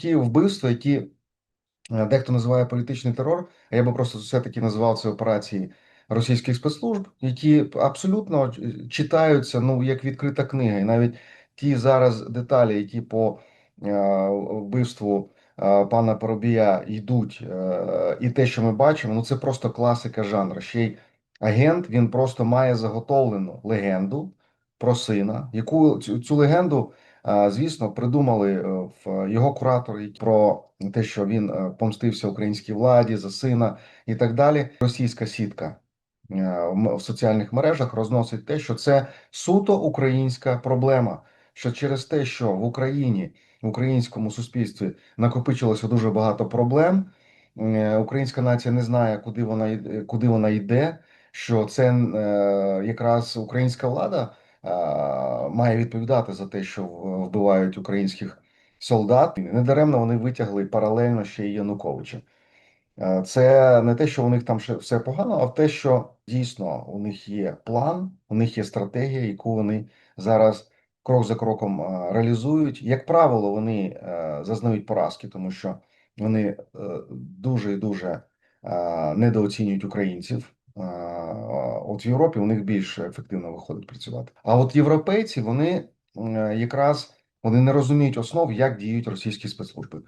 ті вбивства, які е, дехто називає політичний терор, а я би просто все-таки називав це операції російських спецслужб, які абсолютно е, читаються ну як відкрита книга, і навіть ті зараз деталі, які по е, вбивству пана Поробія йдуть, і те, що ми бачимо, ну це просто класика жанру. Ще й агент він просто має заготовлену легенду про сина, яку цю, цю легенду, звісно, придумали е, в його куратори про те, що він е, помстився українській владі за сина і так далі. Російська сітка е, в соціальних мережах розносить те, що це суто українська проблема. Що через те, що в Україні в українському суспільстві накопичилося дуже багато проблем, е, українська нація не знає, куди вона куди вона йде. Що це е, якраз українська влада е, має відповідати за те, що вбивають українських солдат. Недаремно вони витягли паралельно ще й Януковича. Е, Це не те, що у них там ще все погано, а те, що дійсно у них є план, у них є стратегія, яку вони зараз крок за кроком е, реалізують. Як правило, вони е, зазнають поразки, тому що вони е, дуже і дуже е, недооцінюють українців. От в Європі у них більш ефективно виходить працювати. А от європейці вони е, якраз вони не розуміють основ, як діють російські спецслужби.